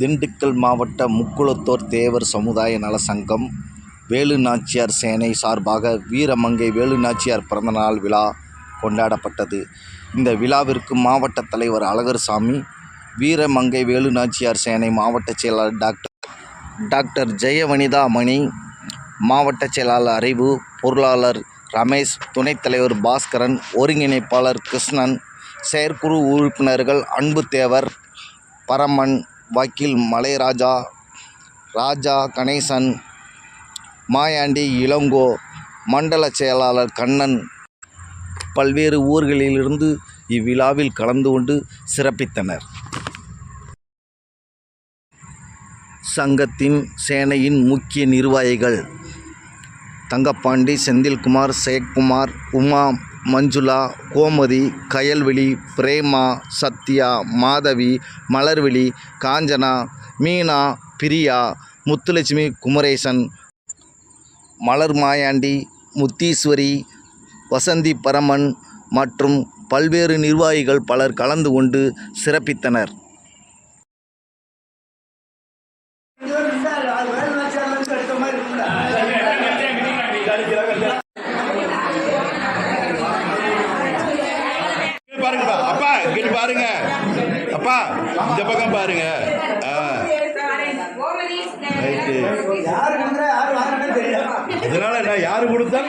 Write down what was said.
திண்டுக்கல் மாவட்ட முக்குளத்தோர் தேவர் சமுதாய நல சங்கம் வேலுநாச்சியார் சேனை சார்பாக வீரமங்கை வேலு நாச்சியார் பிறந்தநாள் விழா கொண்டாடப்பட்டது. இந்த விழாவிற்கு மாவட்ட தலைவர் அழகர்சாமி வீரமங்கை வேலு நாச்சியார் சேனை மாவட்ட செயலாளர் டாக்டர் டாக்டர் ஜெயவனிதா மணி மாவட்ட செயலாளர் அறிவு பொருளாளர் ரமேஷ் துணைத் தலைவர் பாஸ்கரன் ஒருங்கிணைப்பாளர் கிருஷ்ணன் செயற்குழு உறுப்பினர்கள் அன்புத்தேவர் பரமன் வக்கீல் மலைராஜா ராஜா கணேசன் மாயாண்டி இளங்கோ மண்டல செயலாளர் கண்ணன். பல்வேறு ஊர்களிலிருந்து இவ்விழாவில் கலந்து கொண்டு சிறப்பித்தனர். சங்கத்தின் சேனையின் முக்கிய நிர்வாகிகள் தங்கப்பாண்டி செந்தில்குமார் சேக்குமார் உமா மஞ்சுளா கோமதி கயல்விழி பிரேமா சத்யா மாதவி மலர்விழி காஞ்சனா மீனா பிரியா முத்துலட்சுமி குமரேசன் மலர் மாயாண்டி முத்தீஸ்வரி வசந்தி பரமன் மற்றும் பல்வேறு நிர்வாகிகள் பலர் கலந்து கொண்டு சிறப்பித்தனர். பாருங்க. அப்பா இந்த பக்கம் பாருங்க. அதனால நான் யாரு கொடுத்தா